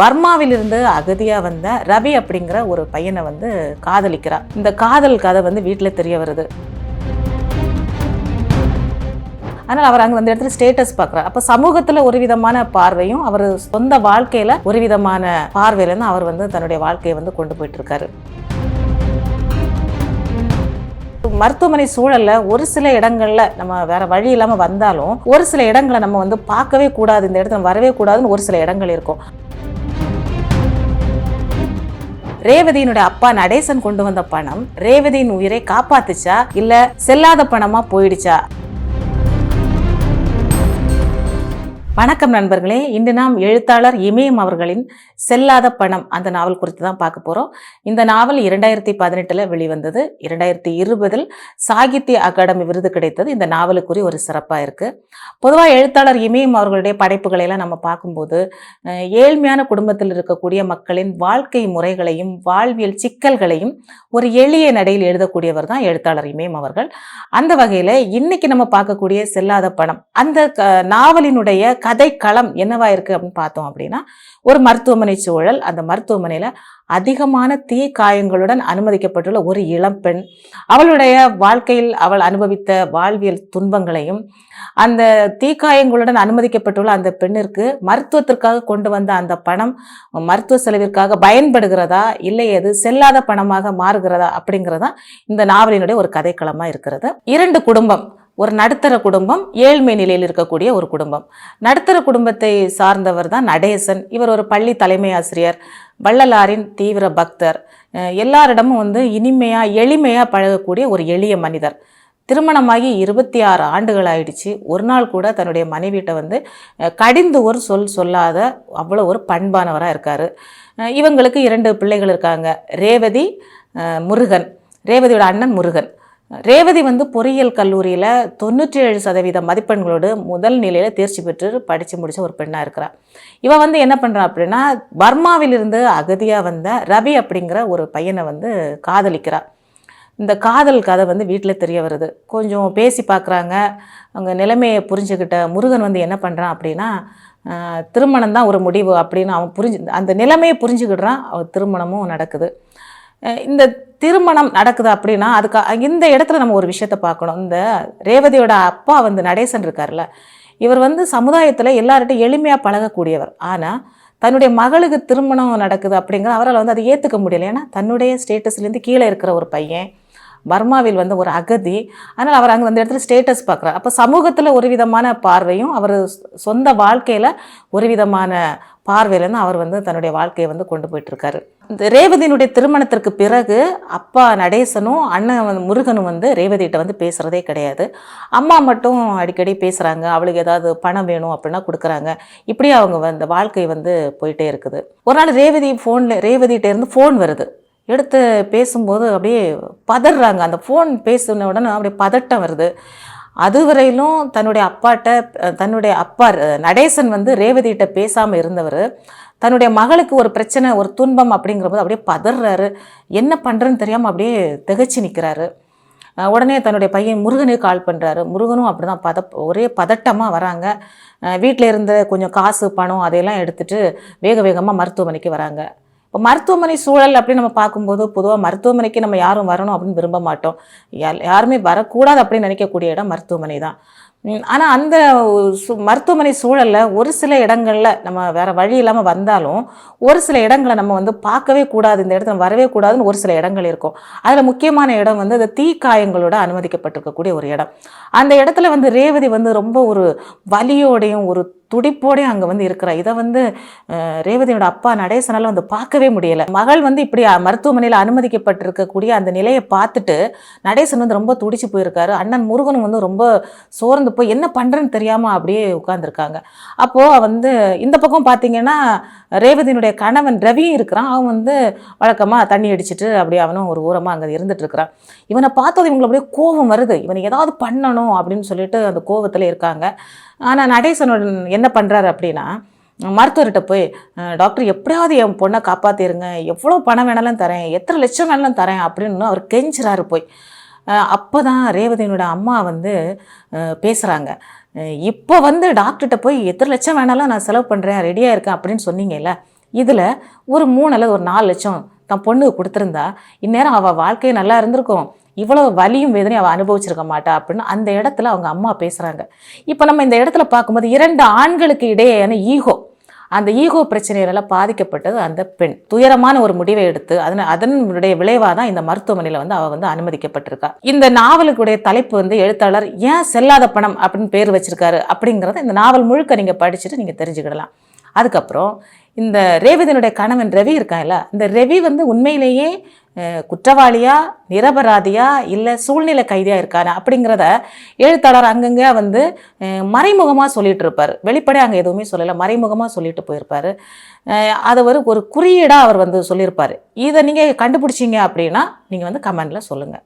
பர்மாவிலிருந்து அகதியா வந்த ரவி அப்படிங்கிற ஒரு பையனை வந்து காதலிக்கிறார் இந்த காதல் கதை வந்து வீட்டில் தெரிய வருது. அதனால் அவர் அங்கே அந்த இடத்துல ஸ்டேட்டஸ் பார்க்குறார். அப்போ சமூகத்தில் ஒரு விதமான பார்வையும் அவர் சொந்த வாழ்க்கையில் ஒரு விதமான பார்வையிலேருந்து அவர் வந்து தன்னுடைய வாழ்க்கையை வந்து கொண்டு போயிட்டுருக்காரு. மருத்துவமனை சூழல்ல ஒரு சில இடங்கள்ல நம்ம வேற வழி இல்லாம வந்தாலும் ஒரு சில இடங்களை நம்ம வந்து பார்க்கவே கூடாது. இந்த இடத்துல வரவே கூடாதுன்னு ஒரு சில இடங்கள் இருக்கும். ரேவதியினுடைய அப்பா நடேசன் கொண்டு வந்த பணம் ரேவதியின் உயிரை காப்பாத்துச்சா? இல்ல செல்லாத பணமா போயிடுச்சா? வணக்கம் நண்பர்களே. இன்று நாம் எழுத்தாளர் இமயம் அவர்களின் செல்லாத பணம் அந்த நாவல் குறித்து தான் பார்க்க போகிறோம் இந்த நாவல் இரண்டாயிரத்தி பதினெட்டில் வெளிவந்தது. இரண்டாயிரத்தி இருபதில் சாகித்ய அகாடமி விருது கிடைத்தது. இந்த நாவலுக்குரிய ஒரு சிறப்பாக இருக்குது பொதுவாக எழுத்தாளர் இமயம் அவர்களுடைய படைப்புகளை எல்லாம் நம்ம பார்க்கும்போது ஏழ்மையான குடும்பத்தில் இருக்கக்கூடிய மக்களின் வாழ்க்கை முறைகளையும் வாழ்வியல் சிக்கல்களையும் ஒரு எளிய நடையில் எழுதக்கூடியவர் தான் எழுத்தாளர் இமயம் அவர்கள். அந்த வகையில் இன்னைக்கு நம்ம பார்க்கக்கூடிய செல்லாத பணம் அந்த க- கதை களம் என்னவா இருக்குது அப்படின்னு பார்த்தோம் அப்படின்னா ஒரு மருத்துவமனை சூழல் அந்த மருத்துவமனையில் அதிகமான தீ காயங்களுடன் அனுமதிக்கப்பட்டுள்ள ஒரு இளம்பெண் அவளுடைய வாழ்க்கையில் அவள் அனுபவித்த வாழ்வியல் துன்பங்களையும் அந்த தீக்காயங்களுடன் அனுமதிக்கப்பட்டுள்ள அந்த பெண்ணிற்கு மருத்துவத்திற்காக கொண்டு வந்த அந்த பணம் மருத்துவ செலவிற்காக பயன்படுகிறதா இல்லை அது செல்லாத பணமாக மாறுகிறதா அப்படிங்கிறதா இந்த நாவலினுடைய ஒரு கதைக்களமாக இருக்கிறது. இரண்டு குடும்பம் ஒரு நடுத்தர குடும்பம் ஏழ்மை நிலையில் இருக்கக்கூடிய ஒரு குடும்பம். நடுத்தர குடும்பத்தை சார்ந்தவர் தான் நடேசன். இவர் ஒரு பள்ளி தலைமை ஆசிரியர் வள்ளலாரின் தீவிர பக்தர். எல்லாரிடமும் வந்து இனிமையாக எளிமையாக பழகக்கூடிய ஒரு எளிய மனிதர். திருமணமாகி இருபத்தி ஆறு ஆண்டுகள் ஆயிடுச்சு. ஒரு நாள் கூட தன்னுடைய மனைவிட்ட வந்து கடிந்து ஒரு சொல் சொல்லாத அவ்வளோ ஒரு பண்பானவராக இருக்கார். இவங்களுக்கு இரண்டு பிள்ளைகள் இருக்காங்க. ரேவதி முருகன். ரேவதியோட அண்ணன் முருகன். ரேவதி வந்து பொறியியல் கல்லூரியில் தொண்ணூற்றி ஏழு சதவீத மதிப்பெண்களோடு முதல் நிலையில் தேர்ச்சி பெற்று படித்து முடித்த ஒரு பெண்ணாக இருக்கிறாள் இவ வந்து என்ன பண்ணுறான் அப்படின்னா பர்மாவிலிருந்து அகதியாக வந்த ரவி அப்படிங்கிற ஒரு பையனை வந்து காதலிக்கிறா. இந்த காதல் கதை வந்து வீட்டில் தெரிய வருது. கொஞ்சம் பேசி பார்க்குறாங்க அவங்க நிலைமையை புரிஞ்சுக்கிட்ட முருகன் வந்து என்ன பண்ணுறான் அப்படின்னா திருமணம் தான் ஒரு முடிவு அப்படின்னு அவன் புரிஞ்சு அந்த நிலைமையை புரிஞ்சுக்கிடுறான். அவன் திருமணமும் நடக்குது. இந்த திருமணம் நடக்குது அப்படின்னா அதுக்கு இந்த இடத்துல நம்ம ஒரு விஷயத்த பார்க்கணும். இந்த ரேவதியோட அப்பா வந்து நடேசன் இருக்கார்ல இவர் வந்து சமுதாயத்தில் எல்லார்ட்டையும் எளிமையாக பழகக்கூடியவர். ஆனால் தன்னுடைய மகளுக்கு திருமணம் நடக்குது அப்படிங்கிற அவரால் வந்து அதை ஏற்றுக்க முடியல. ஏன்னா தன்னுடைய ஸ்டேட்டஸ்லேருந்து கீழே இருக்கிற ஒரு பையன் பர்மாவில் வந்து ஒரு அகதி. அதனால் அவர் அங்கே அந்த இடத்துல ஸ்டேட்டஸ் பார்க்குறார். அப்போ சமூகத்தில் ஒரு விதமான பார்வையும் அவர் சொந்த வாழ்க்கையில் ஒரு விதமான பார்வையிலேருந்து அவர் வந்து தன்னுடைய வாழ்க்கையை வந்து கொண்டு போயிட்டுருக்காரு. இந்த ரேவதியினுடைய திருமணத்திற்கு பிறகு அப்பா நடேசனும் அண்ணன் வந்து முருகனும் வந்து ரேவதிகிட்ட வந்து பேசுகிறதே கிடையாது. அம்மா மட்டும் அடிக்கடி பேசுகிறாங்க அவளுக்கு ஏதாவது பணம் வேணும் அப்படின்னா கொடுக்குறாங்க. இப்படியே அவங்க வந்து வாழ்க்கை வந்து போயிட்டே இருக்குது. ஒரு நாள் ரேவதி ஃபோனில் ரேவதிகிட்ட இருந்து ஃபோன் வருது. எடுத்து பேசும்போது அப்படியே பதறாங்க. அந்த ஃபோன் பேசின உடனே அப்படியே பதட்டம் வருது. அதுவரையிலும் தன்னுடைய அப்பாட்ட தன்னுடைய அப்பா நடேசன் வந்து ரேவதிகிட்ட பேசாமல் இருந்தவர் தன்னுடைய மகளுக்கு ஒரு பிரச்சனை ஒரு துன்பம் அப்படிங்கிறபோது அப்படியே பதறாரு. என்ன பண்ணுறன்னு தெரியாமல் அப்படியே திகைச்சு நிற்கிறாரு உடனே தன்னுடைய பையன் முருகனுக்கு கால் பண்ணுறாரு முருகனும் அப்படி தான் பத ஒரே பதட்டமாக வராங்க. வீட்டில் இருந்த கொஞ்சம் காசு பணம் அதையெல்லாம் எடுத்துகிட்டு வேக வேகமாக மருத்துவமனைக்கு வராங்க. இப்போ மருத்துவமனை சூழல் அப்படின்னு நம்ம பார்க்கும்போது பொதுவாக மருத்துவமனைக்கு நம்ம யாரும் வரணும் அப்படின்னு விரும்ப மாட்டோம். யாருமே வரக்கூடாது அப்படின்னு நினைக்கக்கூடிய இடம் மருத்துவமனை தான். ஆனால் அந்த சு மருத்துவமனை சூழலில் ஒரு சில இடங்களில் நம்ம வேறு வழி இல்லாமல் வந்தாலும் ஒரு சில இடங்களை நம்ம வந்து பார்க்கவே கூடாது. இந்த இடத்துல வரவே கூடாதுன்னு ஒரு சில இடங்கள் இருக்கும். அதில் முக்கியமான இடம் வந்து அந்த தீக்காயங்களோட அனுமதிக்கப்பட்டிருக்கக்கூடிய ஒரு இடம். அந்த இடத்துல வந்து ரேவதி வந்து ரொம்ப ஒரு வலியோடையும் ஒரு துடிப்போடையும் அங்கே வந்து இருக்கிறா. இதை வந்து ரேவதியோட அப்பா நடேசனால வந்து பார்க்கவே முடியல. மகள் வந்து இப்படி மருத்துவமனையில் அனுமதிக்கப்பட்டிருக்கக்கூடிய அந்த நிலையை பார்த்துட்டு நடேசன் வந்து ரொம்ப துடிச்சு போயிருக்காரு. அண்ணன் முருகனும் வந்து ரொம்ப சோர்ந்து இப்போ என்ன பண்ணுறேன்னு தெரியாமல் அப்படியே உட்காந்துருக்காங்க அப்போது வந்து இந்த பக்கம் பார்த்தீங்கன்னா ரேவதியினுடைய கணவன் ரவியும் இருக்கிறான். அவன் வந்து வழக்கமாக தண்ணி அடிச்சுட்டு அப்படியே அவனும் ஒரு ஊரமாக அங்கே இருந்துட்டு இருக்கிறான். இவனை பார்த்தது இவங்களுக்கு அப்படியே கோபம் வருது. இவனை ஏதாவது பண்ணணும் அப்படின்னு சொல்லிட்டு அந்த கோவத்தில் இருக்காங்க. ஆனால் நடேசனோட என்ன பண்ணுறாரு அப்படின்னா மருத்துவர்கிட்ட போய் டாக்டர் எப்படியாவது என் பொண்ணை காப்பாற்றிருங்க எவ்வளோ பணம் வேணாலும் தரேன். எத்தனை லட்சம் வேணாலும் தரேன். அப்படின்னு அவர் கெஞ்சுறாரு போய். அப்போ தான் ரேவதியினோட அம்மா வந்து பேசுகிறாங்க இப்போ வந்து டாக்டர்கிட்ட போய் எத்தனை லட்சம் வேணாலும் நான் செலவு பண்ணுறேன் ரெடியாக இருக்கேன் அப்படின்னு சொன்னீங்கல்ல இதில் ஒரு மூணு அல்லது ஒரு நாலு லட்சம் தன் பொண்ணுக்கு கொடுத்துருந்தா இந்நேரம் அவள் வாழ்க்கை நல்லா இருந்திருக்கும். இவ்வளோ வலியும் வேதனையும் அவள் அனுபவிச்சிருக்க மாட்டா அப்படின்னு அந்த இடத்துல அவங்க அம்மா பேசுகிறாங்க இப்போ நம்ம இந்த இடத்துல பார்க்கும்போது இரண்டு ஆண்களுக்கு இடையேயான ஈகோ அந்த ஈகோ பிரச்சனைகளால் பாதிக்கப்பட்டது அந்த பெண். துயரமான ஒரு முடிவை எடுத்து அதன் அதனுடைய விளைவாக தான் இந்த மருத்துவமனையில் வந்து அவள் வந்து அனுமதிக்கப்பட்டிருக்கா. இந்த நாவலுக்குடைய தலைப்பு வந்து எழுத்தாளர் ஏன் செல்லாத பணம் அப்படின்னு பேர் வச்சிருக்காரு அப்படிங்கிறத இந்த நாவல் முழுக்க நீங்கள் படிச்சுட்டு நீங்கள் தெரிஞ்சுக்கிடலாம். அதுக்கப்புறம் இந்த ரேவதியினுடைய கணவன் ரவி இருக்கான்ல இந்த ரவி வந்து உண்மையிலேயே குற்றவாளியா நிரபராதியா இல்லை சூழ்நிலை கைதியாக இருக்காரு அப்படிங்கிறத எழுத்தாளர் அங்கங்கே வந்து மறைமுகமாக சொல்லிட்டு இருப்பார். வெளிப்படையாக அங்கே எதுவுமே சொல்லலை. மறைமுகமாக சொல்லிட்டு போயிருப்பார். அதை ஒரு ஒரு குறியீடாக அவர் வந்து சொல்லியிருப்பார். இதை நீங்கள் கண்டுபிடிச்சீங்க அப்படின்னா நீங்கள் வந்து கமெண்டில் சொல்லுங்கள்